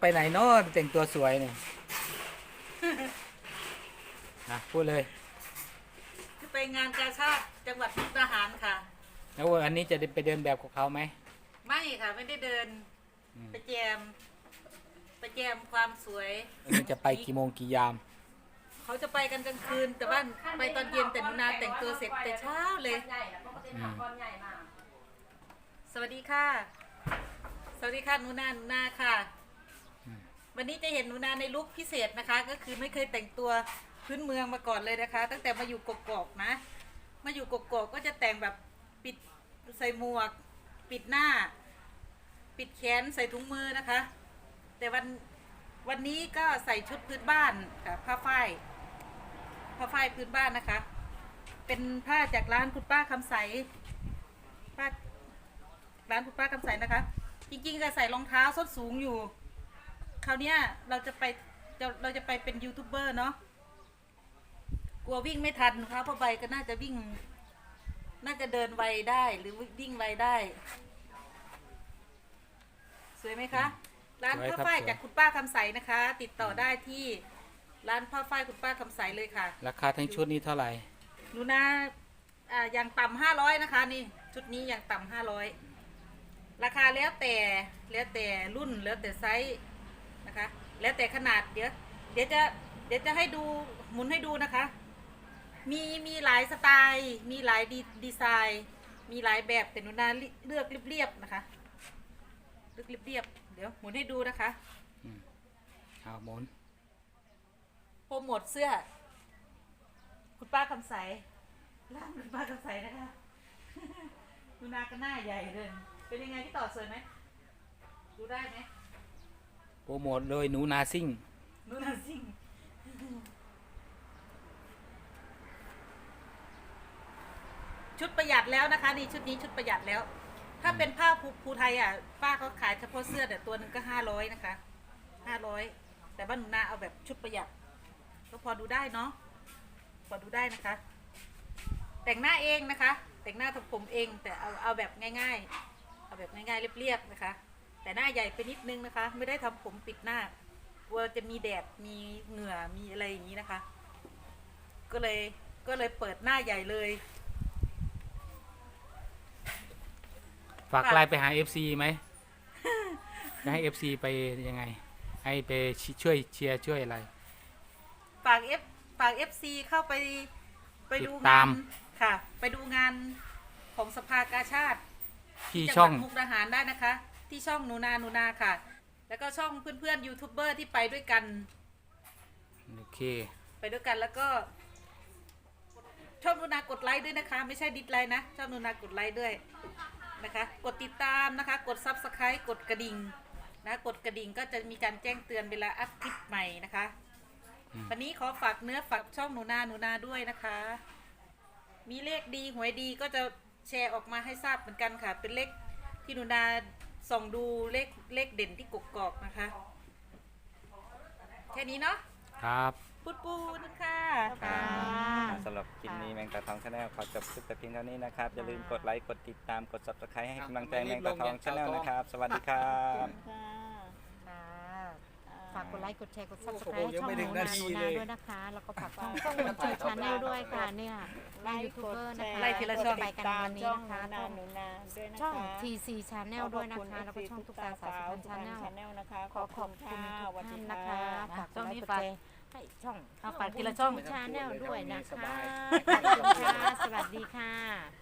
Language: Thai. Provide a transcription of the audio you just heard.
ไปไหนเนาะแต่งตัวสวยเนี่ยนะพูดเลยคือไปงานกาชาติจังหวัดมุกดาหารค่ะ แล้วอันนี้จะได้ไปเดินแบบกับเขาไหม ไม่ค่ะไม่ได้เดินอืมไปแจม ไปแจมความสวยอันนี้จะไปกี่โมงกี่ยาม เขาจะไปกันกลางคืน แต่ว่าไปตอนเย็นแต่หนุนาแต่งตัวเสร็จแต่เช้าเลยอืมสวัสดีค่ะ สวัสดีค่ะหนูนาหนูนาค่ะ วันนี้จะเห็นหนูนาในลุคพิเศษนะคะ ก็คือไม่เคยแต่งตัวพื้นเมืองมาก่อนเลยนะคะ ตั้งแต่มาอยู่กกอกนะ มาอยู่กกอกก็จะแต่งแบบปิดใส่หมวก ปิดหน้า ปิดแขนใส่ถุงมือนะคะ แต่วันวันนี้ก็ใส่ชุดพื้นบ้านค่ะผ้าฝ้ายผ้าฝ้ายพื้นบ้านนะคะ เป็นผ้าจากร้านคุณป้าคำใสป้าร้านคุณป้าคำใสนะคะ จริงๆจะใส่รองเท้าส้นสูงอยู่ คราวเนี้ยเราจะไปเราเราจะไปเป็นยูทูบเบอร์เนาะกลัววิ่งไม่ทันนะคะเพราะใบก็น่าจะวิ่ง น่าจะเดินไวได้หรือวิ่งไวได้ สวยไหมคะ ร้านสวยครัผ้าบฝ้ายสวย จากคุณป้าคำใสนะคะ ติดต่อได้ที่ร้านผ้าฝ้ายคุณป้าคำใสเลยค่ะ ราคาทั้งชุดนี้เท่าไหร่ หนูนะอ่าอย่างต่ำห้าร้อยนะคะนี่ชุดนี้อย่างต่ำห้าร้อยราคาแล้วแต่แล้วแต่รุ่นแล้วแต่ไซส์ นะคะ แล้วแต่ขนาดเดี๋ยวเดี๋ยวจะเดี๋ยวจะให้ดูหมุนให้ดูนะคะ มีมีหลายสไตล์ มีหลายดีดีไซน์ มีหลายแบบแต่หนูนาเลือกเรียบๆนะคะเลือกเรียบๆเดี๋ยวหมุนให้ดูนะคะเอาหมุนโปรโมทเสื้อ คุณป้าคำใสร้านคุณป้าคำใสนะคะดูนาก็หน้าใหญ่เลยเป็นยังไงที่ต่อสวยไหมดูได้ไหม โปรโมทโดยหนูนาซิ่งดูนาซิ่งชุดประหยัดแล้วนะคะนี่ชุดนี้ชุดประหยัดแล้ว ถ้าเป็นผ้าภูภูไทยอะป้าเขาขายเฉพาะเสื้อแต่ตัวหนึ่งก็ห้าร้อยนะคะห้าร้อยแต่บ้านหนูนาเอาแบบชุดประหยัดก็พอดูได้เนาะพอดูได้นะคะ แต่งหน้าเองนะคะ แต่งหน้าทำผมเองแต่เอาเอาแบบง่าย ๆ เอาแบบง่ายๆเรียบๆนะคะ แต่หน้าใหญ่ไปนิดนึงนะคะ ไม่ได้ทำผมปิดหน้ากลัวจะมีแดดมีเหงื่อมีอะไรอย่างนี้นะคะ ก็เลยก็เลยเปิดหน้าใหญ่เลยฝากไลน์ไปหา FC ไหมจะให้ FC ไปยังไง ให้ไปช่วยเชียร์ช่วยอะไร ฝากเอฟฝากเอฟซีเข้าไปไปดูติดตางามนค่ะ ไปดูงานของสภากาชาติที่จัช่องหวัดมุกดาหารได้นะคะ ที่ช่องหนูนาหนูนาค่ะ แล้วก็ช่องเพื่อนๆยูทูบเบอร์ที่ไปด้วยกัน โอเค ไปด้วยกันแล้วก็ช่องหนูนากดไลค์ด้วยนะคะ ไม่ใช่ดิสไลค์นะช่องหนูนากดไลค์ด้วยนะคะ กดติดตามนะคะ กดซับสไครต์กดกระดิ่งนะกดกระดิ่งก็จะมีการแจ้งเตือนเวลาอัพคลิปใหม่นะคะ อืม วันนี้ขอฝากเนื้อฝากช่องหนูนาหนูนาด้วยนะคะ มีเลขดีหวยดีก็จะแชร์ออกมาให้ทราบเหมือนกันค่ะ เป็นเลขที่หนูนา ส่องดูเลขเลขเด่นที่กกอกนะคะ แค่นี้เนาะครับ ปูดปูดนะคะครับสำหรับคลิปนี้แมงตาทองชาแนลขอจบคลิปแต่เพียงเท่านี้นะครับ อย่าลืมกดไลค์ กดติดตาม กด subscribe ให้กำลังใจแมงตาทองชาแนลนะครับ สวัสดีครับ ค่ะฝากก ดไลค์กดแชร์กดโอ้โห subscribe ให้ยังช่องไม่หถึนูงนานาหทีนูเลนายด้วยนะคะ แล้วก็ฝากช่องช่องหนูชื่อชาแนลด้วยค่ะเนี่ยได้ยูทูบเบอร์นะคะไล่ทีละช่องไปกันวันนี้นะคะช่องหนูนาด้วยนะคะช่อง TC Channel ด้วยนะคะแล้วก็ช่องตุ๊กตาสาวสุพรรณชาแน Channel ลนะคะขอขอบคุณทุกท่านนะคะฝากช่องนี้กดฝากไลค์กดแชร์ให้ช่องเอาฝากทีละช่องชาแนลด้วยนะคะสบายขอบคุณค่ะสวัสดีค่ะ